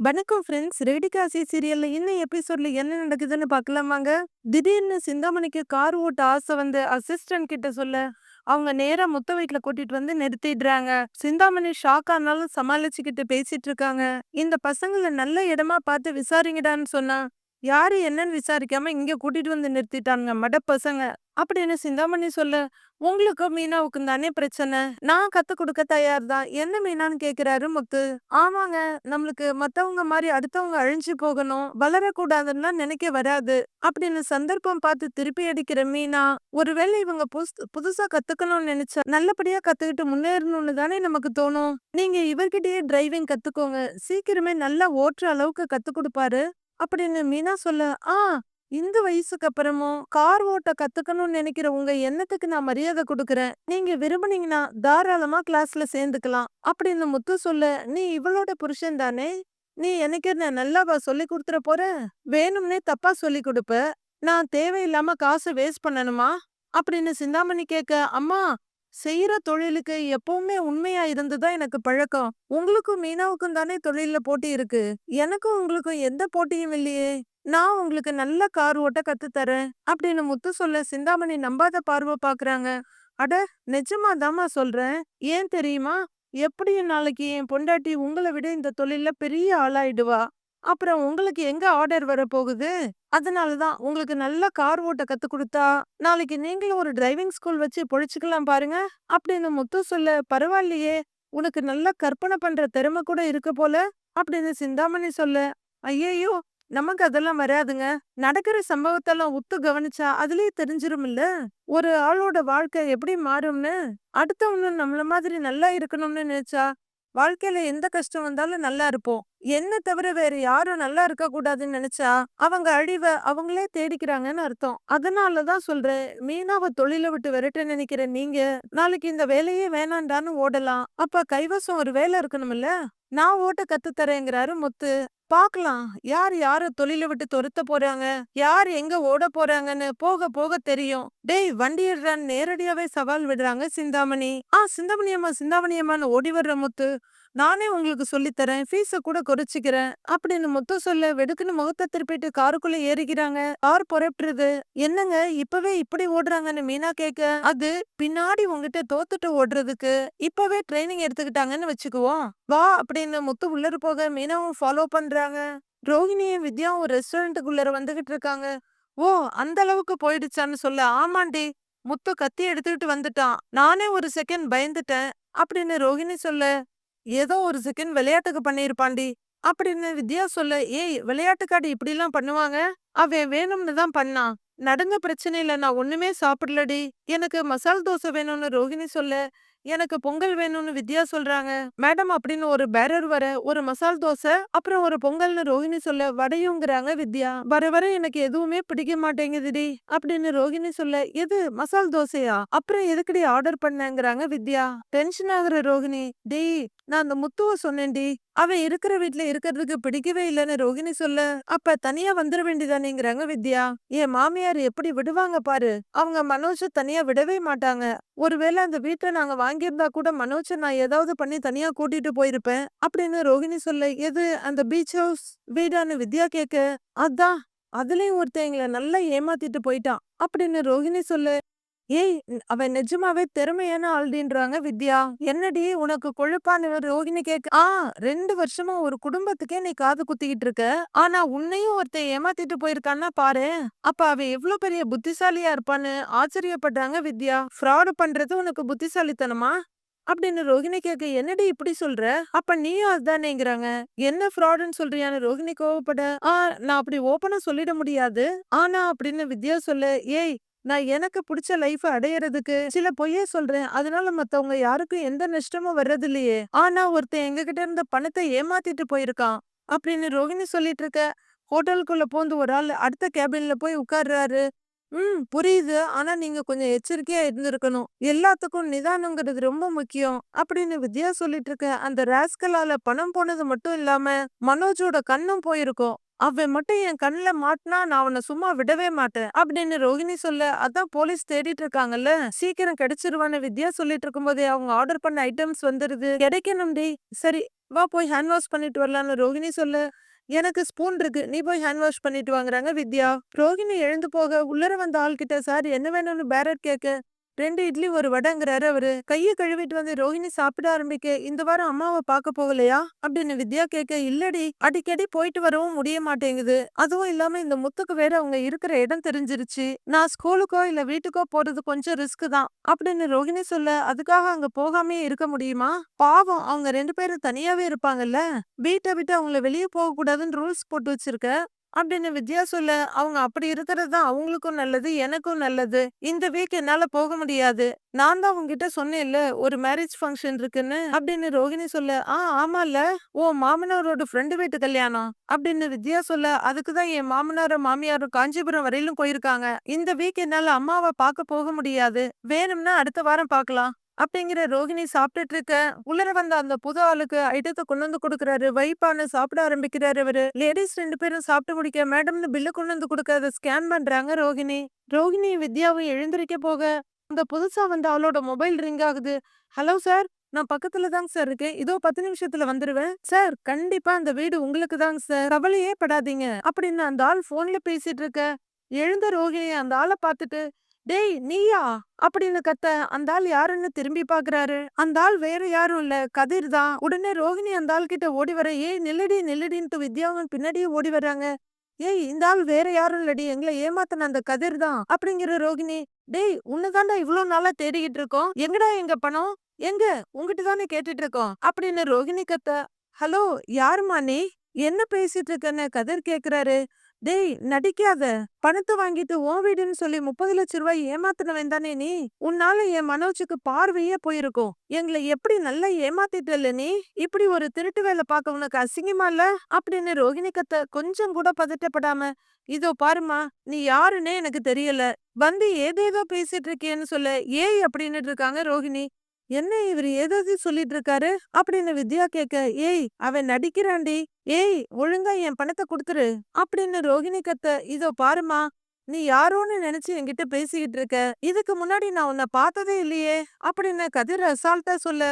வணக்கம் ஃப்ரெண்ட்ஸ். ரேடிகாசி சீரியல்ல இன்னும் எபிசோட்ல என்ன நடக்குதுன்னு பார்க்கலாம் வாங்க. திடீர்னு சிந்தாமணிக்கு கார் ஓட்ட ஆசை வந்து அசிஸ்டன்ட் கிட்ட சொல்ல, அவங்க நேரா முத்த வீட்ல கூட்டிட்டு வந்து நிறுத்திடுறாங்க. சிந்தாமணி ஷாக் ஆனாலும் சமாளிச்சுக்கிட்டு பேசிட்டு இருக்காங்க. இந்த பசங்கள நல்ல இடமா பார்த்து விசாரிங்கடான்னு சொன்னா, யாரு என்னன்னு விசாரிக்காம இங்க கூட்டிட்டு வந்து நிறுத்திட்டானுங்க மட பசங்க. அப்படின்னு சிந்தாமணி சொல்ல, உங்களுக்கும் மீனாவுக்கும் தானே பிரச்சனை. நான் கத்து கொடுக்க தயார் தான். என்ன மீனான்னு கேக்குறாரு முத்து. ஆமாங்க. நம்மளுக்கு மத்தவங்க மாதிரி அடுத்தவங்க அழிஞ்சு போகணும், வளரக்கூடாதுன்னுலாம் நினைக்க வராது. அப்படின்னு சந்தர்ப்பம் பார்த்து திருப்பி அடிக்கிற மீனா, ஒருவேளை இவங்க புஸ் புதுசா கத்துக்கணும்னு நினைச்சா நல்லபடியா கத்துக்கிட்டு முன்னேறணும்னு தானே நமக்கு தோணும். நீங்க இவர்கிட்டயே டிரைவிங் கத்துக்கோங்க. சீக்கிரமே நல்லா ஓட்டுற அளவுக்கு கத்து கொடுப்பாரு. அப்படின்னு மீனா சொல்ல, ஆ இந்த வயசுக்கு அப்புறமும் கார் ஓட்ட கத்துக்கணும்னு நினைக்கிற உங்க எண்ணத்துக்கு நான் மரியாதை கொடுக்கறேன். நீங்க விரும்புனீங்கன்னா தாராளமா கிளாஸ்ல சேர்ந்துக்கலாம். அப்படின்னு முத்து சொல்ல, நீ இவளோட புருஷன் தானே? நீ எனக்கு என்ன நல்லாவா சொல்லி கொடுத்துற போற? வேணும்னே தப்பா சொல்லி கொடுப்ப. நான் தேவையில்லாம காசு வேஸ்ட் பண்ணணுமா? அப்படின்னு சிந்தாமணி கேட்க, அம்மா செய்யற தொழிலுக்கு எப்பவுமே உண்மையா இருந்துதான் எனக்கு பழக்கம். உங்களுக்கும் மீனாவுக்கும் தானே தொழில்ல போட்டி இருக்கு. எனக்கும் உங்களுக்கும் எந்த போட்டியும் இல்லையே. நான் உங்களுக்கு நல்ல கார் ஓட்ட கத்து தரேன். அப்படின்னு முத்து சொல்ல சிந்தாமணி நம்பாத பார்வை பாக்குறாங்க. அட நிஜமா தாமா சொல்றேன். ஏன் தெரியுமா? எப்படியும் நாளைக்கு என் பொண்டாட்டி உங்களை விட இந்த தொழில்ல பெரிய ஆளாயிடுவா. அப்புறம் உங்களுக்கு எங்க ஆர்டர் வரப்போகுது? அதனாலதான் உங்களுக்கு நல்ல கார் ஓட்ட கத்து கொடுத்தா, நாளைக்கு நீங்களும் ஒரு டிரைவிங் ஸ்கூல் வச்சு பொழைச்சுக்கலாம் பாருங்க. அப்படின்னு முத்து சொல்ல, பரவாயில்லையே. உனக்கு நல்லா கற்பனை பண்ற திறமை கூட இருக்கு போல. அப்படின்னு சிந்தாமணி சொல்ல, ஐயையோ நமக்கு அதெல்லாம் வராதுங்க. நடக்கிற சம்பவத்தெல்லாம் உத்து கவனிச்சா அதுலயே தெரிஞ்சிரும்ல. ஒரு ஆளோட வாழ்க்கை எப்படி மாறும்னு. அடுத்தவங்க நம்மள மாதிரி நல்லா இருக்கணும்னு நினைச்சா, வாழ்க்கையில எந்த கஷ்டம் வந்தாலும் நல்லா இருப்போம். என்ன தவிர வேற யாரும் நல்லா இருக்க கூடாதுன்னு நினைச்சா, அவங்க அழிவ அவங்களே தேடிக்கிறாங்கன்னு அர்த்தம். அதனாலதான் சொல்றேன், மீனாவ தொழில விட்டு விரட்ட நினைக்கிற நீங்க, நாளைக்கு இந்த வேலையே வேணாண்டான்னு ஓடலாம். அப்ப கைவசம் ஒரு வேலை இருக்கணும்ல. நான் ஓட்ட கத்து தரேங்கிறாரு முத்து. பாக்கலாம். யார் யார தொழில விட்டு துரத்த போறாங்க, யார் எங்க ஓட போறாங்கன்னு போக போக தெரியும். டேய் வண்டி நேரடியாவே சவால் விடுறாங்க சிந்தாமணி. ஆ சிந்தாமணி அம்மா சிந்தாமணி அம்மான்னு ஓடி வர்ற முத்து. நானே உங்களுக்கு சொல்லித் ஃபீஸை ஃபீஸ கூட குறைச்சிக்கிறேன். அப்படின்னு முத்தம் சொல்ல வெடுக்குன்னு முகத்தை திருப்பிட்டு காருக்குள்ள ஏறிக்கிறாங்க. கார் புறப்படுறது என்னங்க இப்பவே இப்படி ஓடுறாங்கன்னு மீனா கேட்க, அது பின்னாடி உங்ககிட்ட தோத்துட்டு ஓடுறதுக்கு இப்பவே ட்ரைனிங் எடுத்துக்கிட்டாங்கன்னு வச்சுக்குவோம். வா அப்படின்னு முத்து உள்ளர போக மீனாவும் ஃபாலோ பண்றாங்க. ரோஹிணியும் வித்யாவும் ரெஸ்டாரண்ட்டுக்குள்ளர வந்துகிட்டு இருக்காங்க. ஓ அந்த அளவுக்கு போயிடுச்சான்னு சொல்ல, ஆமாண்டி. முத்து கத்தி எடுத்துக்கிட்டு வந்துட்டான். நானே ஒரு செகண்ட் பயந்துட்டேன். அப்படின்னு ரோஹிணி சொல்ல, ஏதோ ஒரு செகண்ட் விளையாட்டுக்கு பண்ணியிருப்பாண்டி அப்படின்னு வித்யா சொல்ல, ஏய் விளையாட்டுக்காடி இப்படிலாம் பண்ணுவாங்க? அவன் வேணும்னு தான் பண்ணான். நடந்த பிரச்சனையில நான் ஒண்ணுமே சாப்பிடலடி. எனக்கு மசால் தோசை வேணும்னு ரோஹிணி சொல்ல, எனக்கு பொங்கல் வேணும்னு வித்யா சொல்றாங்க. மேடம் அப்படின்னு ஒரு பேரர் வர, ஒரு மசால் தோசை, அப்புறம் ஒரு பொங்கல்னு ரோஹிணி சொல்ல, வடையுங்கிறாங்க வித்யா. வர வர எனக்கு எதுவுமே பிடிக்க மாட்டேங்குதுடி. அப்படின்னு ரோஹிணி சொல்ல, எது மசால் தோசையா? அப்புறம் எதுக்குடி ஆர்டர் பண்ணங்கிறாங்க வித்யா. டென்ஷன் ஆகுற ரோஹிணி, டேய் நான் அந்த முத்துவ சொன்னேன்டி. அவன் இருக்கிற வீட்டுல இருக்கிறதுக்கு பிடிக்கவே இல்லைன்னு ரோஹிணி சொல்ல, அப்ப தனியா வந்துட வேண்டியதானேங்கிறாங்க வித்யா. என் மாமியார் எப்படி விடுவாங்க பாரு. அவங்க மனோஜ தனியா விடவே மாட்டாங்க. ஒருவேளை அந்த வீட்டை நாங்க வாங்கியிருந்தா கூட மனோஜை நான் ஏதாவது பண்ணி தனியா கூட்டிட்டு போயிருப்பேன். அப்படின்னு ரோஹிணி சொல்ல, எது அந்த பீச் ஹவுஸ் வீடான்னு வித்யா கேட்க, அதான் அதுலயும் ஒருத்தன் எங்கள நல்லா ஏமாத்திட்டு போயிட்டான். அப்படின்னு ரோஹிணி சொல்லு ஏய் அவன் நிஜமாவே திறமையான ஆள்டின்றாங்க வித்யா. என்னடி உனக்கு கொழுப்பான ரோஹிணி கேக் ஆ ரெண்டு வருஷமா ஒரு குடும்பத்துக்கே நீ காது குத்திக்கிட்டு இருக்க. ஆனா உன்னையும் ஒருத்தன் ஏமாத்திட்டு போயிருக்கான்னா பாரு அப்ப அவ எவ்வளவு பெரிய புத்திசாலியா இருப்பான்னு ஆச்சரியப்பட்டாங்க வித்யா. ஃப்ராடு பண்றது உனக்கு புத்திசாலித்தனமா? அப்படின்னு ரோஹிணி கேட்க என்னடி இப்படி சொல்ற? அப்ப நீயும் அதுதானேங்கிறாங்க. என்ன ஃப்ராடுன்னு சொல்றியான்னு ரோஹிணி கோவப்பட, ஆ நான் அப்படி ஓப்பனா சொல்லிட முடியாது. ஆனா அப்படின்னு வித்யா சொல்ல, ஏய் நான் எனக்கு பிடிச்ச லைஃப அடையறதுக்கு சில பொய்யே சொல்றேன். அதனால மத்தவங்க யாருக்கும் எந்த நஷ்டமும் வர்றது இல்லையே ஆனா ஒருத்தன் எங்ககிட்ட இருந்த பணத்தை ஏமாத்திட்டு போயிருக்கான். அப்படின்னு ரோஹிணி சொல்லிட்டு இருக்க, ஹோட்டலுக்குள்ள போந்து ஒரு ஆள் அடுத்த கேபின்ல போய் உட்கார்றாரு. ம் புரியுது. ஆனா நீங்க கொஞ்சம் எச்சரிக்கையா இருந்திருக்கணும். எல்லாத்துக்கும் நிதானங்கிறது ரொம்ப முக்கியம். அப்படின்னு வித்யா சொல்லிட்டு இருக்க, அந்த ராஸ்கலால பணம் போனது மட்டும் இல்லாம மனோஜோட கண்ணும் போயிருக்கும். அவன் மட்டும் என் கண்ணில் மாட்டினா நான் அவனை சும்மா விடவே மாட்டேன். அப்படின்னு ரோஹிணி சொல்ல, அதான் போலீஸ் தேடிட்டு இருக்காங்கல்ல. சீக்கிரம் கிடைச்சிருவான்னு வித்யா சொல்லிட்டு இருக்கும்போதே அவங்க ஆர்டர் பண்ண ஐட்டம்ஸ் வந்துருது. கிடைக்கணும்டி. சரி வா போய் ஹேண்ட் வாஷ் பண்ணிட்டு வரலான்னு ரோகிணி சொல்ல எனக்கு ஸ்பூன் இருக்கு நீ போய் ஹேண்ட் வாஷ் பண்ணிட்டு வாங்குறாங்க வித்யா ரோஹிணி எழுந்து போக உள்ளர வந்த ஆள்கிட்ட சார் என்ன வேணும்னு பேரட் கேட்க ரெண்டு இட்லி ஒரு வடைங்கிறாரு அவரு. கையை கழுவிட்டு வந்து ரோஹிணி சாப்பிட ஆரம்பிக்க இந்த வாரம் அம்மாவை பார்க்க போகலையா? அப்படின்னு வித்யா கேட்க இல்லடி அடிக்கடி போயிட்டு வரவும் முடிய மாட்டேங்குது. அதுவும் இல்லாம இந்த முத்துக்கு வேற அவங்க இருக்கிற இடம் தெரிஞ்சிருச்சு. நான் ஸ்கூலுக்கோ இல்ல வீட்டுக்கோ போறது கொஞ்சம் ரிஸ்க் தான் அப்படின்னு ரோஹிணி சொல்ல அதுக்காக அங்க போகாமே இருக்க முடியுமா? பாவம் அவங்க ரெண்டு பேரும் தனியாவே இருப்பாங்கல்ல. வீட்டை விட்டு அவங்கள வெளியே போக கூடாதுன்னு ரூல்ஸ் போட்டு வச்சிருக்க. அப்படின்னு வித்யா சொல்ல. அவங்க அப்படி இருக்கிறது தான் அவங்களுக்கும் நல்லது எனக்கும் நல்லது. இந்த வீக் என்னால போக முடியாது. நான் தான் உங்ககிட்ட சொன்னேன்ல ஒரு மேரேஜ் ஃபங்க்ஷன் இருக்குன்னு அப்படின்னு ரோஹிணி சொல்ல. ஆ ஆமால ஓ மாமனாரோட ஃப்ரெண்டு வீட்டு கல்யாணம் அப்படின்னு வித்யா சொல்ல. அதுக்கு தான் என் மாமனாரும் மாமியாரும் காஞ்சிபுரம் வரையிலும் போயிருக்காங்க. இந்த வீக் என்னால அம்மாவை பார்க்க போக முடியாது. வேணும்னா அடுத்த வாரம் பார்க்கலாம். அப்படிங்கிற ரோகிணி சாப்பிட்டுட்டு இருக்க. உள்ளர வந்த அந்த புது ஆளுக்கு ஐட்டத்தை கொண்டு வந்து கொடுக்குறாரு. வைப்பான்னு சாப்பிட ஆரம்பிக்கிறாரு அவரு. லேடிஸ் ரெண்டு பேரும் சாப்பிட்டு முடிக்க மேடம்னு பில்லு கொண்டு வந்து கொடுக்க அதை ஸ்கேன் பண்றாங்க ரோகிணி. ரோகிணி வித்யாவும் எழுந்திருக்க போக அந்த புதுசா வந்து ஆளோட மொபைல் ரிங் ஆகுது. ஹலோ சார் நான் பக்கத்துல தாங்க சார் இருக்கேன் இதோ பத்து நிமிஷத்துல வந்துருவேன். சார் கண்டிப்பா அந்த வீடு உங்களுக்கு தாங்க சார். கவலையே படாதீங்க. அப்படின்னு அந்த ஆள் போன்ல பேசிட்டு இருக்க. எழுந்த ரோகிணி அந்த ஆளை பார்த்துட்டு டேய் நீயா? அப்படின்னு கத்த அந்த ஆள் யாருன்னு திரும்பி பாக்குறாரு. அந்த ஆள் வேற யாரும் இல்ல. கதிர் தான். உடனே ரோஹிணி அந்த ஆள் கிட்ட ஓடி வர ஏய் நில்லடி நில்லடின்ட்டு வித்யாவும் பின்னாடியே ஓடி வர்றாங்க. ஏய் இந்த ஆள் வேற யாரும் இல்லடி. எங்களை ஏமாத்தன அந்த கதிர் தான். அப்படிங்கிற ரோகிணி டேய் உன்னதாண்டா இவ்வளவு நாளா தேடிக்கிட்டு இருக்கோம். எங்கடா எங்க பணம்? எங்க? உங்ககிட்ட தானே கேட்டுட்டு இருக்கோம். அப்படின்னு ரோகிணி கத்த ஹலோ யாருமா நீ? என்ன பேசிட்டு இருக்கன்னு கதிர் கேக்குறாரு. டேய் நடிக்காத. பணத்தை வாங்கிட்டு ஓ வீடுன்னு சொல்லி முப்பது லட்ச ரூபாய் ஏமாத்தினவன் தானே நீ? உன்னால என் மனோஜுக்கு பார்வையே போயிருக்கும். எங்களை எப்படி நல்லா ஏமாத்திட்டல நீ? இப்படி ஒரு திருட்டு வேலை பார்க்க உனக்கு அசிங்கமா இல்ல? அப்படின்னு ரோகிணி கத்த கொஞ்சம் கூட பதட்டப்படாம இதோ பாருமா நீ யாருன்னே எனக்கு தெரியல. வந்து ஏதேதோ பேசிட்டு இருக்கேன்னு சொல்ல ஏய் அப்படின்னு இருக்காங்க ரோகிணி. என்ன இவர் ஏதாவது சொல்லிட்டு இருக்காரு அப்படின்னு வித்யா கேட்க ஏய் அவன் நடிக்கிறாண்டி ஏய் ஒழுங்கா என் பணத்தை கொடுத்துரு. அப்படின்னு ரோகிணி கத்த இதோ பாருமா நீ யாரோன்னு நினைச்சு என்கிட்ட பேசிக்கிட்டு இருக்க. இதுக்கு முன்னாடி நான் உன்னை பார்த்ததே இல்லையே. அப்படின்னு கதிர் அசால்ட்டா சொல்ல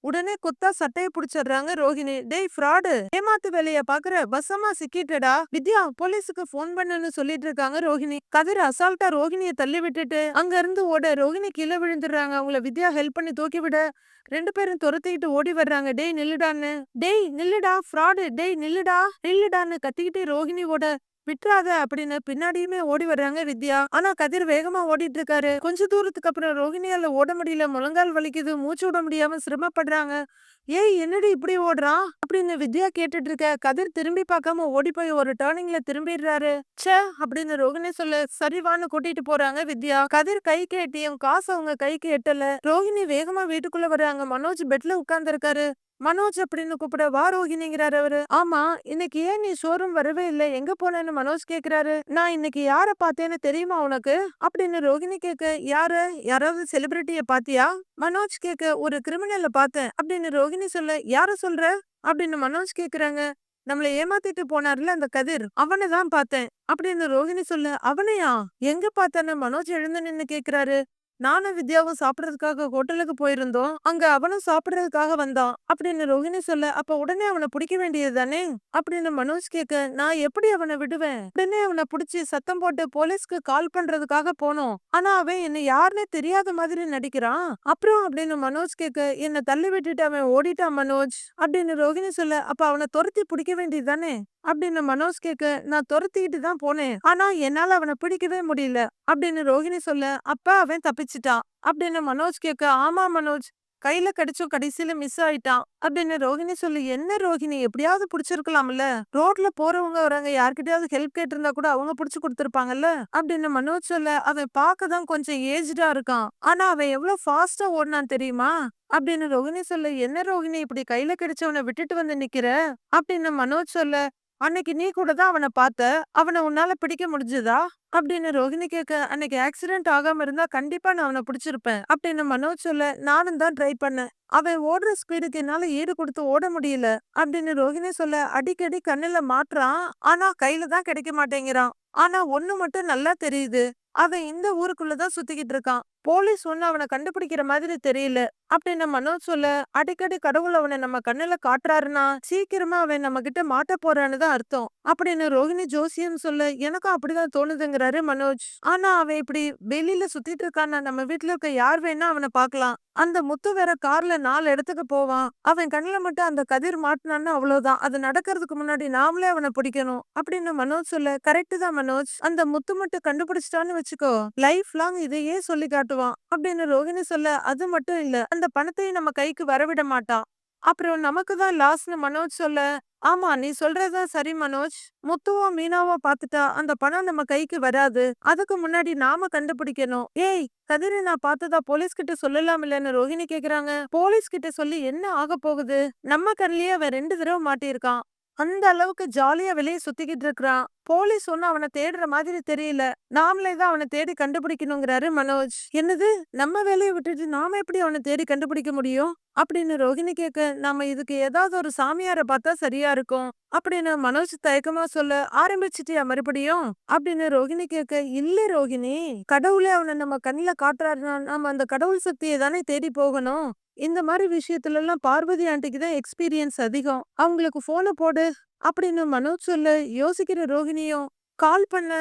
உடனே குத்தா சட்டையை புடிச்சிடுறாங்க ரோஹிணி. டேய் ஃப்ராடு ஏமாத்து வேலைய பாக்குற? பசமா சிக்கிட்டடா. வித்யா போலீஸுக்கு போன் பண்ணுன்னு சொல்லிட்டு இருக்காங்க ரோஹிணி. கதிர் அசால்ட்டா ரோஹிணிய தள்ளி விட்டுட்டு அங்க இருந்து ஓட. ரோஹிணி கீழே விழுந்துடுறாங்க. அவங்கள வித்யா ஹெல்ப் பண்ணி தூக்கி விட. ரெண்டு பேரும் துரத்திக்கிட்டு ஓடி வர்றாங்க. டேய் நில்லுடான்னு. டேய் நில்லுடா ஃப்ராடு. டேய் நில்லுடா நில்லுடான்னு கத்திக்கிட்டே ரோஹிணி ஓட. விட்டுறாத அப்படின்னு பின்னாடியுமே ஓடி வர்றாங்க வித்யா. ஆனா கதிர் வேகமா ஓடிட்டு இருக்காரு கொஞ்ச தூரத்துக்கு அப்புறம் ரோஹிணியால ஓட முடியல. முழங்கால் வலிக்குது. மூச்சு விட முடியாம சிரமப்படுறாங்க. ஏய் என்னடி இப்படி ஓடுறான் அப்படின்னு வித்யா கேட்டுட்டு இருக்க கதிர் திரும்பி பார்க்காம ஓடி போய் ஒரு டேர்னிங்ல திரும்பிடுறாரு. ச்சே அப்படின்னு ரோகிணி சொல்ல சரிவான்னு கூட்டிட்டு போறாங்க வித்யா. கதிர் கைக்கு கேட்டியும் காசு அவங்க கைக்கு எட்டல. ரோஹிணி வேகமா வீட்டுக்குள்ள வர்றாங்க. மனோஜ் பெட்ல உட்கார்ந்து இருக்காரு மனோஜ் அப்படின்னு கூப்பிட வா ரோஹிணிங்கிறாரு அவரு. ஆமா இன்னைக்கு ஏன் நீ ஷோரூம் வரவே இல்லை? எங்க போனேன்னு மனோஜ் கேக்குறாரு. நான் இன்னைக்கு யார பார்த்தேன்னு தெரியுமா உனக்கு? அப்படின்னு ரோஹிணி கேக்க யாரு? யாராவது செலிபிரிட்டிய பாத்தியா? மனோஜ் கேட்க ஒரு கிரிமினல பார்த்தேன். அப்படின்னு ரோஹிணி சொல்ல யார சொல்ற? அப்படின்னு மனோஜ் கேக்குறாங்க நம்மள ஏமாத்திட்டு போனார்ல அந்த கதிர். அவனை தான் பார்த்தேன். அப்படின்னு ரோஹிணி சொல்ல அவனையா? எங்க பார்த்தான்னு? மனோஜ் எழுந்து நின்னு கேக்குறாரு நானும் வித்யாவும் சாப்பிடறதுக்காக ஹோட்டலுக்கு போயிருந்தோம். அங்க அவனும் சாப்பிடறதுக்காக வந்தான். அப்படின்னு ரோஹிணி சொல்ல அப்ப உடனே அவனை பிடிக்க வேண்டியது தானே? அப்படின்னு மனோஜ் கேட்க நான் எப்படி அவனை விடுவேன்? உடனே அவனை பிடிச்சி சத்தம் போட்டு போலீஸ்க்கு கால் பண்றதுக்காக போனோம். ஆனா அவன் என்ன யாருன்னே தெரியாத மாதிரி நடிக்கிறான். அப்புறம் அப்படின்னு மனோஜ் கேட்க என்ன தள்ளி விட்டுட்டு அவன் ஓடிட்டான் மனோஜ். அப்படின்னு ரோஹிணி சொல்ல அப்ப அவனை துரத்தி பிடிக்க வேண்டியது தானே? அப்படின்னு மனோஜ் கேட்க நான் துரத்திக்கிட்டு தான் போனேன். ஆனா என்னால அவனை பிடிக்கவே முடியல. அப்படின்னு ரோஹிணி சொல்ல அப்ப அவன் தப்பிச்சிட்டான். அப்படின்னு மனோஜ் கேட்க ஆமா மனோஜ் கையில கிடைச்சும் கடைசியில மிஸ் ஆயிட்டான். அப்படின்னு ரோஹிணி சொல்லி என்ன ரோஹிணி எப்படியாவது புடிச்சிருக்கலாம்ல. ரோட்ல போறவங்க வராங்க. யார்கிட்டயாவது ஹெல்ப் கேட்டிருந்தா கூட அவங்க புடிச்சு கொடுத்துருப்பாங்கல்ல. அப்படின்னு மனோஜ் சொல்ல அவன் பார்க்கதான் கொஞ்சம் ஏஜ்டா இருக்கான். ஆனா அவன் எவ்வளவு ஃபாஸ்டா ஓடினான் தெரியுமா? அப்படின்னு ரோஹிணி சொல்ல என்ன ரோஹிணி இப்படி கையில கிடைச்சவனை விட்டுட்டு வந்து நிக்கிற? அப்படின்னு மனோஜ் சொல்ல அன்னைக்கு நீ கூட தான் அவனை பார்த்த? அவனை உன்னால பிடிக்க முடிஞ்சதா? அப்படின்னு ரோஹிணி கேட்க அன்னைக்கு ஆக்சிடென்ட் ஆகாம இருந்தா கண்டிப்பா நான் அவனை பிடிச்சிருப்பேன். அப்படின்னு மனோஜ் சொல்ல நானும் தான் ட்ரை பண்ணேன். அவன் ஓடுற ஸ்பீடுக்கு என்னால ஈடு கொடுத்து ஓட முடியல. அப்படின்னு ரோஹிணி சொல்ல அடிக்கடி கண்ணுல மாட்டுறான். ஆனா கையில தான் கிடைக்க மாட்டேங்கிறான். ஆனா ஒண்ணு மட்டும் நல்லா தெரியுது. அவன் இந்த ஊருக்குள்ளதான் சுத்திக்கிட்டு இருக்கான் போலீஸ் ஒண்ணு அவனை கண்டுபிடிக்கிற மாதிரி தெரியல. அப்படின்னு மனோஜ் சொல்ல அடிக்கடி கடவுள் அவனை நம்ம கண்ணுல காட்டுறாருன்னா சீக்கிரமா அவன் நம்ம கிட்ட மாட்ட போறான்னு தான் அர்த்தம் அப்படின்னு ரோஹிணி ஜோசியம் சொல்ல எனக்கும் அப்படிதான் தோணுதுங்கிறாரு மனோஜ். ஆனா அவன் இப்படி வெளியில சுத்திட்டு இருக்கான்னா நம்ம வீட்டுல இருக்க யார் வேணா அவனை பார்க்கலாம் அந்த முத்து வேற கார்ல நாலு இடத்துக்கு போவான். அவன் கண்ணுல மட்டும் அந்த கதிர் மாட்டினான்னு அவ்வளவுதான். அது நடக்கிறதுக்கு முன்னாடி நாமளே அவனை பிடிக்கணும் அப்படின்னு மனோஜ் சொல்ல கரெக்டு தான் மனோஜ். அந்த முத்து மட்டும் கண்டுபிடிச்சிட்டான்னு வச்சுக்கோ லைஃப் லாங் இதையே சொல்லி காட்டுவான் அப்படின்னு ரோஹிணி சொல்ல அது மட்டும் இல்ல அந்த பணத்தையும் நம்ம கைக்கு வரவிட மாட்டான். அப்புறம் நமக்கு தான் லாஸ்னு மனோஜ் சொல்ல ஆமா நீ சொல்றதுதான் சரி மனோஜ். முத்துவோ மீனாவோ பாத்துட்டா அந்த பணம் நம்ம கைக்கு வராது. அதுக்கு முன்னாடி நாம கண்டுபிடிக்கணும். ஏய் கதிரை நான் பார்த்ததா போலீஸ் கிட்ட சொல்லலாம் இல்லன்னு ரோஹிணி கேக்குறாங்க. போலீஸ் கிட்ட சொல்லி என்ன ஆக போகுது? நம்ம கண்ணிலேயே அவன் ரெண்டு தடவை மாட்டியிருக்கான். அந்த அளவுக்கு ஜாலியா வெளியே சுத்திக்கிட்டு இருக்கிறான். போலீஸ் ஒன்னும் அவனை தேடுற மாதிரி தெரியல. நாமளே தான் அவனை தேடி கண்டுபிடிக்கணுங்கிறாரு மனோஜ். என்னது? நம்ம வேலையை விட்டுட்டு நாம எப்படி அவனை தேடி கண்டுபிடிக்க முடியும்? அப்படின்னு ரோஹிணி கேட்க நாம இதுக்கு ஏதாவது ஒரு சாமியார பார்த்தா சரியா இருக்கும். அப்படின்னு மனோஜ் தயக்கமா சொல்ல ஆரம்பிச்சிட்டியா மறுபடியும்? அப்படின்னு ரோஹிணி கேட்க இல்ல ரோஹிணி. கடவுளே அவனை நம்ம கண்ணில காட்டுறாருன்னா நாம அந்த கடவுள் சக்தியை தானே தேடி போகணும். இந்த மாதிரி விஷயத்துல எல்லாம் பார்வதி ஆண்டிக்கு தான் எக்ஸ்பீரியன்ஸ் அதிகம். அவங்களுக்கு ஃபோனை போடு அப்படின்னு மனோஜ் சொல்ல யோசிக்கிற ரோஹிணியும் கால் பண்ண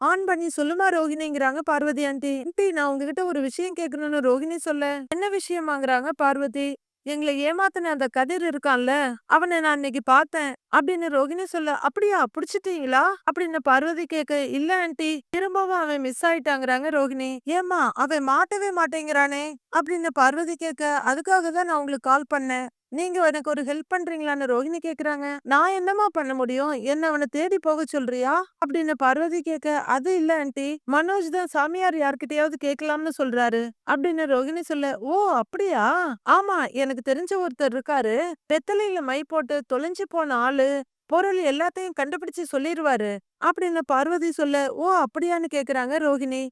ஆன் பண்ணி சொல்லுமா ரோஹிணிங்கிறாங்க பார்வதி ஆண்டி. ஆண்டி நான் உங்ககிட்ட ஒரு விஷயம் கேட்கணும்னு ரோஹிணி சொல்ல என்ன விஷயமாங்கறாங்க பார்வதி? எங்களை ஏமாத்தின அந்த கதிர் இருக்கான்ல அவனை நான் இன்னைக்கு பார்த்தேன் அப்படின்னு ரோகிணி சொல்ல அப்படியா புடிச்சிட்டீங்களா? அப்படின்னு பார்வதி கேட்க இல்ல ஆண்டி திரும்பவும் அவன் மிஸ் ஆயிட்டாங்கறாங்க ரோகிணி. ஏமா அவன் மாட்டவே மாட்டேங்கிறானே? அப்படின்னு பார்வதி கேட்க அதுக்காக தான் நான் உங்களுக்கு கால் பண்ணேன். நீங்க எனக்கு ஒரு ஹெல்ப் பண்றீங்களான்னு ரோஹிணி கேக்குறாங்க. நான் என்னமா பண்ண முடியும்? என்ன அவனை தேடி போக சொல்றியா? அப்படின்னு பார்வதி கேட்க அது இல்ல ஆண்டி மனோஜ் தான் சாமியார் யார்கிட்டயாவது கேட்கலாம்னு சொல்றாரு. அப்படின்னு ரோஹிணி சொல்ல ஓ அப்படியா? ஆமா எனக்கு தெரிஞ்ச ஒருத்தர் இருக்காரு. வெத்தலையில மை போட்டு தொலைஞ்சு போன ஆளு. பொருள் எல்லாத்தையும் கண்டுபிடிச்சு சொல்லிடுவாரு அப்படின்னு பார்வதி சொல்ல ஓ அப்படியான்னு கேக்குறாங்க ரோஹிணி.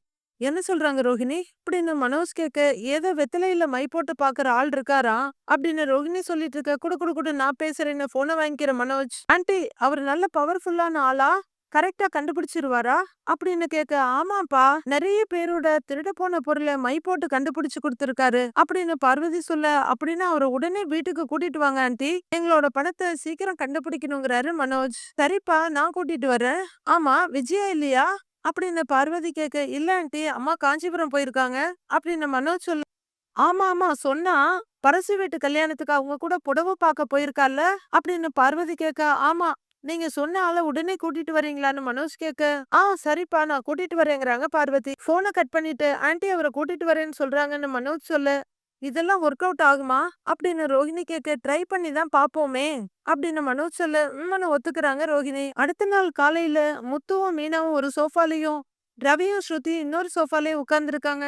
என்ன சொல்றாங்க ரோஹிணி? இப்படின்னு மனோஜ் கேட்க ஏதோ வெத்தலையில மை போட்டு பாக்குற ஆள் இருக்காரா? அப்படின்னு ரோஹிணி சொல்லிட்டு இருக்க குடு குடு குடு நான் பேசுறேன்னு போனை வாங்கிக்கிற மனோஜ். ஆண்டி அவர் நல்ல பவர்ஃபுல்லான ஆளா? கரெக்டா கண்டுபிடிச்சிருவாரா? அப்படின்னு கேட்க ஆமாப்பா நிறைய பேரோட திருட போன பொருளை மை போட்டு கண்டுபிடிச்சு கொடுத்திருக்காரு அப்படின்னு பார்வதி சொல்ல அப்படின்னா அவரை உடனே வீட்டுக்கு கூட்டிட்டு வாங்க ஆண்டி. எங்களோட பணத்தை சீக்கிரம் கண்டுபிடிக்கணுங்கிறாரு மனோஜ். சரிப்பா நான் கூட்டிட்டு வரேன். ஆமா விஜயா இல்லையா? அப்படின்னு பார்வதி கேட்க இல்ல ஆண்டி அம்மா காஞ்சிபுரம் போயிருக்காங்க. அப்படின்னு மனோஜ் சொல்ல ஆமா ஆமா சொன்னா பரசு வீட்டு கல்யாணத்துக்கு அவங்க கூட புடவை பார்க்க போயிருக்கால அப்படின்னு பார்வதி கேட்க ஆமா நீங்க சொன்ன ஆளை உடனே கூட்டிட்டு வரீங்களான்னு மனோஜ் கேட்க ஆ சரிப்பா நான் கூட்டிட்டு வரேங்கிறாங்க பார்வதி. போனை கட் பண்ணிட்டு ஆண்டி அவரை கூட்டிட்டு வரேன்னு சொல்றாங்கன்னு மனோஜ் சொல்ல. இதெல்லாம் ஒர்க் அவுட் ஆகுமா? அப்படின்னு ரோஹிணி கேட்க ட்ரை பண்ணி தான் பாப்போமே அப்படின்னு மனோஜ் சொல்ல உம்மனு ஒத்துக்கிறாங்க ரோஹிணி. அடுத்த நாள் காலையில முத்துவும் மீனாவும் ஒரு சோஃபாலையும் ரவியும் ஸ்ருதி இன்னொரு சோஃபாலையும் உட்கார்ந்துருக்காங்க.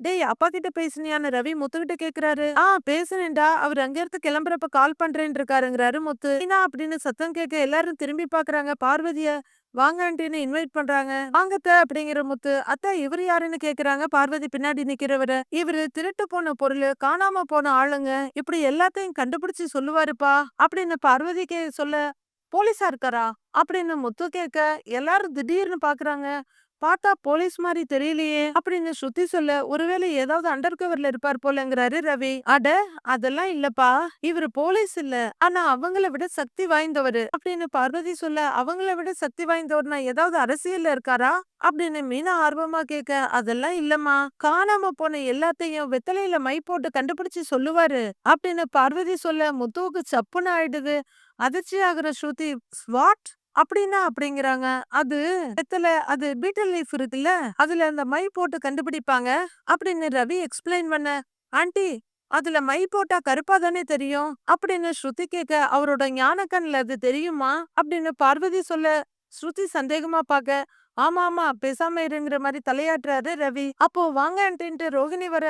டேய் அப்பா கிட்ட பேசினியான ரவி முத்துகிட்ட கேக்குறாரு. ஆ பேசுனேன்டா அவர் அங்க இருந்து கிளம்புறப்ப கால் பண்றேன்னு இருக்காருங்கிறாரு முத்து. மீனா அப்படின்னு சத்தம் கேட்க எல்லாரும் திரும்பி பாக்குறாங்க. பார்வதிய வாங்க ஆண்டின்னு இன்வைட் பண்றாங்க. வாங்கத்த அப்படிங்கிற முத்து அத்தா இவர் யாருன்னு கேக்குறாங்க. பார்வதி பின்னாடி நிக்கிறவரு. இவரு திருட்டு போன பொருள் காணாம போன ஆளுங்க. இப்படி எல்லாத்தையும் கண்டுபிடிச்சு சொல்லுவாருப்பா. அப்படின்னு பார்வதி கே சொல்ல போலீஸா இருக்காரா? அப்படின்னு முத்து கேட்க எல்லாரும் திடீர்னு பாக்குறாங்க. பார்த்தா போலீஸ் மாதிரி தெரியலையே அப்படின்னு ஸ்ருதி சொல்ல ஒருவேளை ஏதாவது அண்டர் கவர்ல இருப்பார் போலங்கிறாரு ரவி. அட அதெல்லாம் இல்லப்பா. இவரு போலீஸ் இல்ல. ஆனா அவங்கள விட சக்தி வாய்ந்தவரு. அப்படின்னு பார்வதி சொல்ல அவங்கள விட சக்தி வாய்ந்தவர்னா ஏதாவது அரசியல்ல இருக்காரா? அப்படின்னு மீனா ஆர்வமா கேட்க அதெல்லாம் இல்லம்மா. காணாம போன எல்லாத்தையும் வெத்தலையில மை போட்டு கண்டுபிடிச்சு சொல்லுவாரு. அப்படின்னு பார்வதி சொல்ல முத்துவுக்கு சப்புன்னு ஆயிடுது. அதிர்ச்சி ஆகுற ஸ்ருதி ஸ்வாட் அப்படின்னா அப்படிங்கிறாங்க அது எத்தல அது பீட்டல் லீஃப் இருக்குல்ல அதுல அந்த மை போட்டு கண்டுபிடிப்பாங்க. அப்படின்னு ரவி எக்ஸ்பிளைன் பண்ண ஆண்டி அதுல மை போட்டா கருப்பா தானே தெரியும் அப்படின்னு ஸ்ருதி கேட்க அவரோட ஞான அது தெரியுமா அப்படின்னு பார்வதி சொல்ல ஸ்ருதி சந்தேகமா பாக்க ஆமா ஆமா பேசாம இருங்கிற மாதிரி தலையாட்டுறாரு ரவி. அப்போ வாங்க ஆண்டின்ட்டு ரோகிணி வர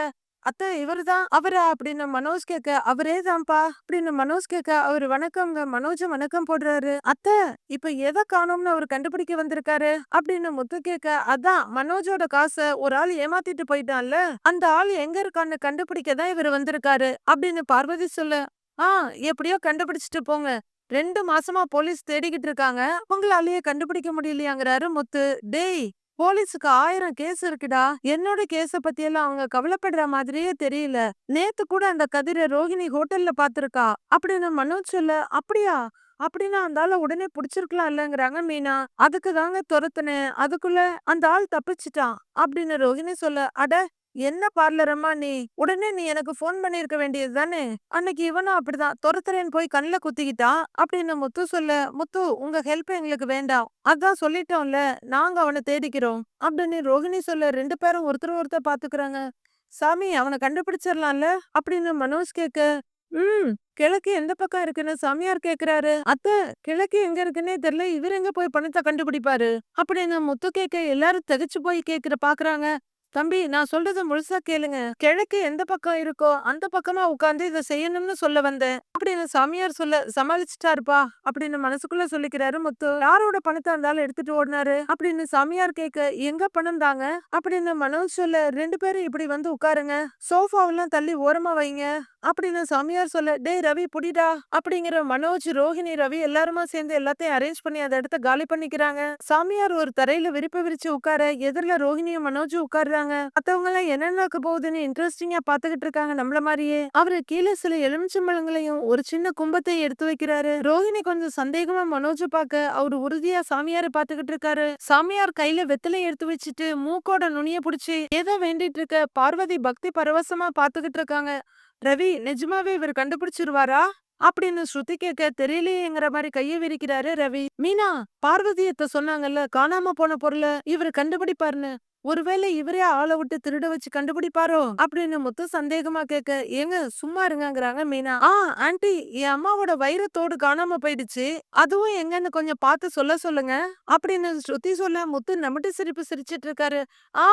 அத்தை இவருதான் அவரா? அப்படின்னு மனோஜ் கேட்க அவரே தான்ப்பா. அப்படின்னு மனோஜ் கேட்க அவரு வணக்கம்ங்க. மனோஜ வணக்கம் போடுறாரு. அத்தை இப்ப எதை காணோம்னு அவர் கண்டுபிடிக்க வந்திருக்காரு? அப்படின்னு முத்து கேட்க அதான் மனோஜோட காசை ஒரு ஆள் ஏமாத்திட்டு போயிட்டான்ல. அந்த ஆள் எங்க இருக்கான்னு கண்டுபிடிக்க தான் இவர் வந்திருக்காரு. அப்படின்னு பார்வதி சொல்லு ஆ எப்படியோ கண்டுபிடிச்சிட்டு போங்க. ரெண்டு மாசமா போலீஸ் தேடிக்கிட்டு இருக்காங்க. உங்களாலேயே கண்டுபிடிக்க முடியலையாங்கிறாரு முத்து. டேய் போலீஸுக்கு ஆயிரம் கேஸ் இருக்குடா. என்னோட கேஸ பத்தி எல்லாம் அவங்க கவலைப்படுற மாதிரியே தெரியல. நேத்து கூட அந்த கதிரை ரோகிணி ஹோட்டல்ல பாத்திருக்கா. அப்படின்னு மனோஜ் சொல்ல அப்படியா? அப்படின்னா அந்த ஆளை உடனே புடிச்சிருக்கலாம் இல்லங்கிறாங்க மீனா. அதுக்கு தாங்க துரத்துனேன். அதுக்குள்ள அந்த ஆள் தப்பிச்சிட்டான். அப்படின்னு ரோஹிணி சொல்ல அட என்ன பார்லரம்மா நீ? உடனே நீ எனக்கு ஃபோன் பண்ணிருக்க வேண்டியது தானே? அன்னைக்கு இவனும் அப்படிதான். துரத்துறேன் போய் கண்ணில் குத்திக்கிட்டான் அப்படின்னு முத்து சொல்ல முத்து உங்க ஹெல்ப் எங்களுக்கு வேண்டாம். அதான் சொல்லிட்டோம்ல நாங்க அவனை தேடிக்கிறோம். அப்படின்னு ரோஹிணி சொல்ல ரெண்டு பேரும் ஒருத்தர் ஒருத்தர் பாத்துக்கிறாங்க சாமி அவனை கண்டுபிடிச்சிடலாம்ல? அப்படின்னு மனோஜ் கேட்க ம் கிழக்கு எந்த பக்கம் இருக்குன்னு சாமியார் கேக்குறாரு. அத்த கிழக்கு எங்க இருக்குன்னே தெரியல. இவர் எங்க போய் பணத்தை கண்டுபிடிப்பாரு? அப்படின்னு முத்து கேட்க எல்லாரும் தகச்சு போய் கேக்குற பாக்குறாங்க. தம்பி நான் சொல்றத முழுசா கேளுங்க. கிழக்கு எந்த பக்கம் இருக்கோ அந்த பக்கமா உட்காந்து இதை செய்யணும்னு சொல்ல வந்தேன். அப்படின்னு சாமியார் சொல்ல சமாளிச்சுட்டாருப்பா அப்படின்னு மனசுக்குள்ள சொல்லிக்கிறாரு முத்து. யாரோட பணத்தை இருந்தாலும் எடுத்துட்டு ஓடினாரு? அப்படின்னு சாமியார் கேட்க எங்க பணம் தாங்க? அப்படின்னு மனோஜ் சொல்ல ரெண்டு பேரும் இப்படி வந்து உட்காருங்க. சோஃபாவெல்லாம் தள்ளி ஓரமா வைங்க. அப்படின்னு சாமியார் சொல்ல டேய் ரவி புடிடா அப்படிங்கிற மனோஜ் ரோஹிணி ரவி எல்லாருமா சேர்ந்து எல்லாத்தையும் அரேஞ்ச் பண்ணி அந்த இடத்த காலி பண்ணிக்கிறாங்க. சாமியார் ஒரு தரையில விரிப்பு விரிச்சு உட்கார எதிரில ரோஹிணியும் மனோஜும் உட்காருறாங்க. மத்தவங்க எல்லாம் என்னென்ன போகுதுன்னு இன்ட்ரெஸ்டிங்கா பாத்துக்கிட்டு இருக்காங்க நம்மள மாதிரியே. அவரு கீழே சில எலுமிச்சம்பழங்களையும் ஒரு சின்ன கும்பத்தை எடுத்து வைக்கிறாரு. ரோஹிணி கொஞ்சம் சந்தேகமா மனோஜ பாக்க அவரு உறுதியா சாமியார பாத்துக்கிட்டு இருக்காரு. சாமியார் கையில வெத்தலை எடுத்து வச்சுட்டு மூக்கோட நுனிய புடிச்சு ஏதோ வேண்டிட்டு இருக்க? பார்வதி பக்தி பரவசமா பாத்துக்கிட்டு இருக்காங்க. ரவி நிஜமாவே இவர் கண்டுபிடிச்சிருவாரா? அப்படின்னு ஸ்ருதி கேட்க தெரியலையேங்கிற மாதிரி கைய விரிக்கிறாரு ரவி. மீனா பார்வதியத்த சொன்னாங்கல்ல காணாம போன பொருளை இவரு கண்டுபிடிப்பாருன்னு. ஒருவேளை இவரே ஆளை விட்டு திருட வச்சு கண்டுபிடிப்பாரோ? அப்படின்னு முத்து சந்தேகமா கேட்க ஏங்க சும்மா இருங்கிறாங்க மீனா. ஆ ஆண்டி என் அம்மாவோட வைரத்தோடு காணாம போயிடுச்சு. அதுவும் எங்கன்னு கொஞ்சம் பார்த்து சொல்ல சொல்லுங்க. அப்படின்னு ஸ்ருதி சொல்ல முத்து நம்மட்டு சிரிப்பு சிரிச்சிட்டு இருக்காரு. ஆ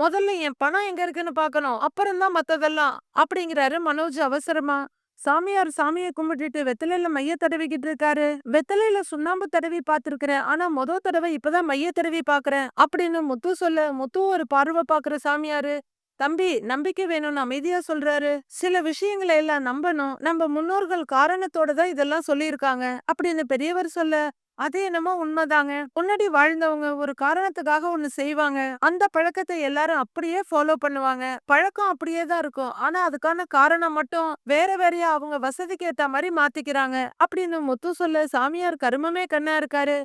முதல்ல என் பணம் எங்க இருக்குன்னு பாக்கணும் அப்புறம் தான் மத்ததெல்லாம். அப்படிங்கிறாரு மனோஜ் அவசரமா. சாமியார் சாமியை கும்பிட்டுட்டு வெத்தலையில மைய தடவிக்கிட்டு இருக்காரு வெத்தலையில சுண்ணாம்பு தடவி பாத்துருக்கிறேன் ஆனா மொத தடவை இப்பதான் மைய தடவி பாக்குறேன் அப்படின்னு முத்து சொல்ல முத்து ஒரு பார்வை பாக்குற சாமியாரு தம்பி நம்பிக்கை வேணும்னு அமைதியா சொல்றாரு. சில விஷயங்களை எல்லாம் நம்பணும். நம்ம முன்னோர்கள் காரணத்தோட தான் இதெல்லாம் சொல்லியிருக்காங்க அப்படின்னு பெரியவர் சொல்ல அது என்னமோ உண்மைதாங்க. முன்னாடி வாழ்ந்தவங்க ஒரு காரணத்துக்காக ஒண்ணு செய்வாங்க. அந்த பழக்கத்தை எல்லாரும் அப்படியே ஃபாலோ பண்ணுவாங்க. பழக்கம் அப்படியே தான் இருக்கும். ஆனா அதுக்கான காரணம் மட்டும் வேற வேறையா அவங்க வசதிக்கு ஏத்த மாதிரி மாத்திக்கிறாங்க. அப்படின்னு முத்து சொல்ல சாமியார் கருமமே கண்ணா இருக்காரு.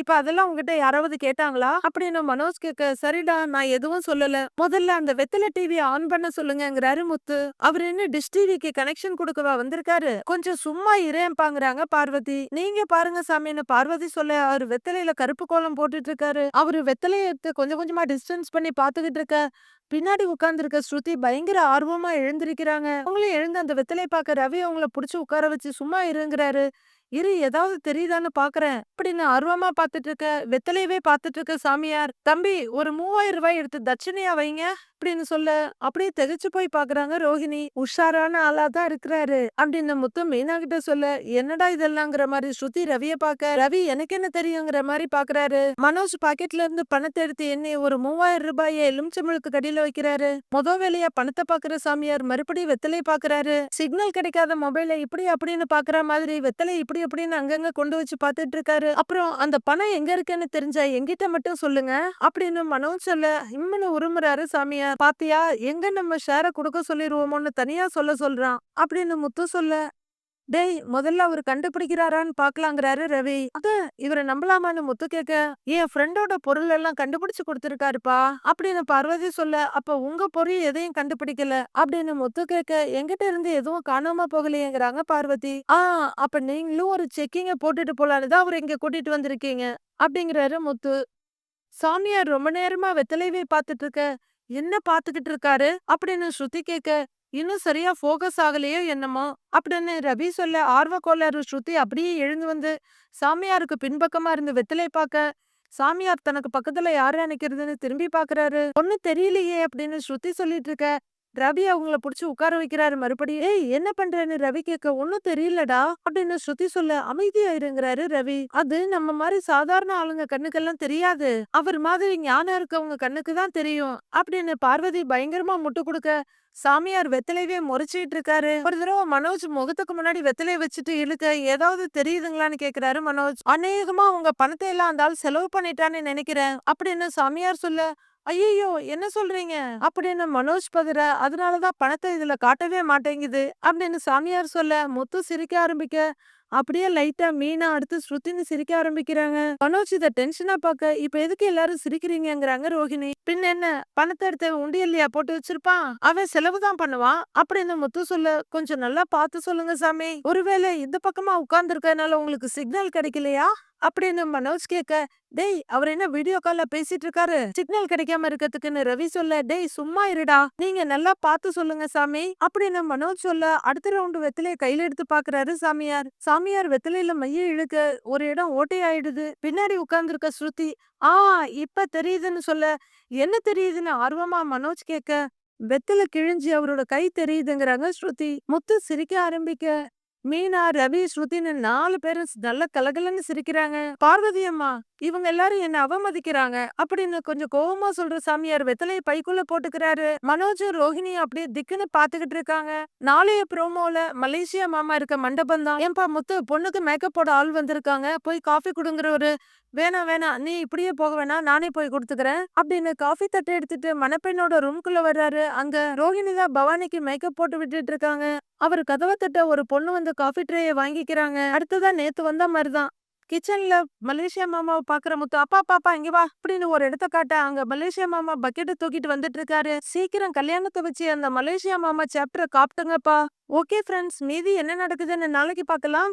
இப்ப அதெல்லாம் உங்ககிட்ட யாராவது கேட்டாங்களா? அப்படின்னு மனோஜ் கேட்க சரிடா நான் எதுவும் சொல்லல. முதல்ல அந்த வெத்தலை டிவி ஆன் பண்ண சொல்லுங்கிறாரு முத்து. அவர் என்ன டிஷ் டிவிக்கு கனெக்ஷன் கொடுக்கவா வந்திருக்காரு? கொஞ்சம் சும்மா இரேம்பாங்கிறாங்க பார்வதி. நீங்க பாருங்க சாமின்னு பார்வதி சொல்ல அவர் வெத்தலையில கருப்பு கோலம் போட்டுட்டு இருக்காரு அவரு வெத்தலையை எடுத்து கொஞ்சம் கொஞ்சமா டிஸ்டன்ஸ் பண்ணி பாத்துக்கிட்டு இருக்க. பின்னாடி உட்கார்ந்துருக்க ஸ்ருதி பயங்கர ஆர்வமா எழுந்திருக்கிறாங்க. அவங்களும் எழுந்து அந்த வெத்தலை பார்க்க ரவி அவங்கள புடிச்சு உட்கார வச்சு சும்மா இருங்கிறாரு. இரு ஏதாவது தெரியுதான்னு பாக்குறேன். அப்படின்னு ஆர்வமா பாத்துட்டு இருக்க வெத்தலையவே பாத்துட்டு இருக்க சாமியார் தம்பி ஒரு மூவாயிரம் ரூபாய் எடுத்து தட்சணையா வைங்க அப்படின்னு சொல்ல அப்படியே திகைச்சு போய் பாக்குறாங்க ரோஹிணி. உஷாரான ஆளா தான் இருக்கிறாரு அப்படின்னு முத்து மீனா கிட்ட சொல்ல என்னடா இதெல்லாம்ங்கிற மாதிரி ஸ்ருதி ரவிய பாக்க ரவி எனக்கு என்ன தெரியுங்கிற மாதிரி பாக்குறாரு. மனோஜ் பாக்கெட்ல இருந்து பணத்தை எடுத்து எண்ணி ஒரு மூவாயிரம் ரூபாயை எலுமிச்சம்பழுக்கு கடியில வைக்கிறாரு. முத வேலையா பணத்தை பாக்குற சாமியார் மறுபடியும் வெத்தலை பாக்குறாரு. சிக்னல் கிடைக்காத மொபைல இப்படி அப்படின்னு பாக்குற மாதிரி வெத்தலை இப்படி அப்படின்னு அங்கங்க கொண்டு வச்சு பாத்துட்டு இருக்காரு அப்புறம் அந்த பணம் எங்க இருக்குன்னு தெரிஞ்சா எங்கிட்ட மட்டும் சொல்லுங்க. அப்படின்னு மனோஜ் சொல்ல இம்மனு உருமுறாரு சாமியார். பாத்தியா எங்க நம்ம ஷேர கொடுக்க சொல்லிடுவோமோன்னு தனியா சொல்ல சொல்றான். அப்படின்னு முத்து சொல்ல டேய் முதல்ல அவர் கண்டுபிடிக்கிறாரான்னு பாக்கலாங்கிறாரு ரவி. அத இவரை நம்பலாமான்னு முத்து கேட்க என் ஃப்ரெண்டோட பொருள் எல்லாம் கண்டுபிடிச்சு கொடுத்திருக்காருப்பா. அப்படின்னு பார்வதி சொல்ல அப்ப உங்க பொருள் எதையும் கண்டுபிடிக்கல? அப்படின்னு முத்து கேட்க எங்கிட்ட இருந்து எதுவும் காணாம போகலையேங்கிறாங்க பார்வதி. ஆ அப்ப நீங்களும் ஒரு செக்கிங்க போட்டுட்டு போலான்னு தான் அவர் இங்க கூட்டிட்டு வந்திருக்கீங்க. அப்படிங்கிறாரு முத்து. சாமியார் ரொம்ப நேரமா வெத்தலைவே பார்த்துட்டு இருக்க என்ன பாத்துக்கிட்டு இருக்காரு? அப்படின்னு ஸ்ருதி கேட்க இன்னும் சரியா ஃபோக்கஸ் ஆகலையோ என்னமோ அப்படின்னு ரவி சொல்ல ஆர்வ கோளாறு ஸ்ருதி அப்படியே எழுந்து வந்து சாமியாருக்கு பின்பக்கமா இருந்து வெத்தலை பார்க்க சாமியார் தனக்கு பக்கத்துல யாரு நிக்கிறதுன்னு திரும்பி பாக்குறாரு. ஒன்னும் தெரியலையே அப்படின்னு ஸ்ருதி சொல்லிட்டு இருக்க ரவி அவங்கள புடிச்சு உட்கார வைக்கிறாரு. மறுபடியும் ஏய் என்ன பண்றேன்னு ரவி கேட்க ஒன்னும் தெரியலடா அப்படின்னு ஸ்ருதி சொல்ல அமைதியா இருங்கிறாரு ரவி. அது நம்ம மாதிரி சாதாரண ஆளுங்க கண்ணுக்கெல்லாம் தெரியாது. அவர் மாதிரி ஞானம் இருக்கவங்க கண்ணுக்கு தான் தெரியும் அப்படின்னு பார்வதி பயங்கரமா முட்டு கொடுக்க சாமியார் வெத்தலையவே முறைச்சிட்டு இருக்காரு. ஒரு தடவை மனோஜ் முகத்துக்கு முன்னாடி வெத்தலைய வச்சுட்டு இழுக்க ஏதாவது தெரியுதுங்களான்னு கேக்குறாரு மனோஜ். அநேகமா உங்க பணத்தை எல்லாம் அந்த ஆள் செலவு பண்ணிட்டான்னு நினைக்கிறேன் அப்படின்னு சாமியார் சொல்ல ஐயோ என்ன சொல்றீங்க? அப்படின்னு மனோஜ் பதற அதனாலதான் பணத்தை இதுல காட்டவே மாட்டேங்குது. அப்படின்னு சாமியார் சொல்ல முத்து சிரிக்க ஆரம்பிக்க. அப்படியே லைட்டா மீனா அடுத்து ஸ்ருத்தின்னு சிரிக்க ஆரம்பிக்கிறாங்க. மனோஜ் இதை டென்ஷனா பார்க்க இப்ப எதுக்கு எல்லாரும் சிரிக்கிறீங்கிறாங்க ரோஹிணி. பின் என்ன? பணத்தை எடுத்த உண்டியல்லையா போட்டு வச்சிருப்பான். அவன் செலவு தான் பண்ணுவான். அப்படின்னு முத்து சொல்ல கொஞ்சம் நல்லா பார்த்து சொல்லுங்க சாமி. ஒருவேளை இந்த பக்கமா உட்கார்ந்து இருக்கனால உங்களுக்கு சிக்னல் கிடைக்கலையா? அப்படின்னு மனோஜ் கேட்க டேய் அவர் என்ன வீடியோ கால்ல பேசிட்டு இருக்காரு? சிக்னல் கிடைக்காம இருக்கிறதுக்குன்னு ரவி சொல்ல டேய் சும்மா இருடா. நீங்க நல்லா பார்த்து சொல்லுங்க சாமி. அப்படின்னு மனோஜ் சொல்ல அடுத்த ரவுண்டு வெத்திலைய கையில எடுத்து பாக்குறாரு சாமியார். சாமியார் வெத்திலையில மைய இழுக்க ஒரு இடம் ஓட்டை ஆயிடுது. பின்னாடி உட்கார்ந்துருக்க ஸ்ருதி ஆ இப்ப தெரியுதுன்னு சொல்ல. என்ன தெரியுதுன்னு ஆர்வமா மனோஜ் கேட்க வெத்தில கிழிஞ்சி அவரோட கை தெரியுதுங்கிறாங்க ஸ்ருதி. முத்து சிரிக்க ஆரம்பிக்க மீனா ரவி ஸ்ருதின்னு நாலு பேரும் நல்ல கலகலன்னு சிரிக்கிறாங்க. பார்வதி அம்மா இவங்க எல்லாரும் என்ன அவமதிக்கிறாங்க அப்படின்னு கொஞ்சம் கோபமா சொல்ற சாமியார் வெத்தலையை பைக்குள்ள போட்டுக்கிறாரு. மனோஜும் ரோஹிணி அப்படியே திக்குன்னு பாத்துக்கிட்டு இருக்காங்க. நாளைய ப்ரோமோல மலேசியா மாமா இருக்க மண்டபம் தான். ஏன்பா முத்து பொண்ணுக்கு மேக்கப் போட ஆள் வந்திருக்காங்க. போய் காஃபி கொடுங்கிறவரு வேணாம் வேணாம் நீ இப்படியே போக வேணாம் நானே போய் கொடுத்துக்கிறேன் அப்படின்னு காஃபி தட்டை எடுத்துட்டு மணப்பெண்ணோட ரூம்குள்ள வர்றாரு. அங்க ரோஹிணி தான் பவானிக்கு மேக்கப் போட்டு விட்டுட்டு இருக்காங்க. அவர் கதவை தட்ட ஒரு பொண்ணு வந்து காஃபி ட்ரேயை வாங்கிக்கிறாங்க. அடுத்ததா நேத்து வந்த மாதிரிதான். கிச்சன்ல மலேசியா மாமாவை பாக்குற முத்து அப்பா பாப்பா இங்க வா அப்படின்னு ஒரு இடத்த காட்ட அங்க மலேசியா மாமா பக்கெட்டை தூக்கிட்டு வந்துட்டு இருக்காரு சீக்கிரம் கல்யாணத்தை வச்சு அந்த மலேசியா மாமா சாப்டரை காப்பிட்டுங்கப்பா. ஓகே ஃப்ரெண்ட்ஸ் மீதி என்ன நடக்குதுன்னு நாளைக்கு பார்க்கலாம்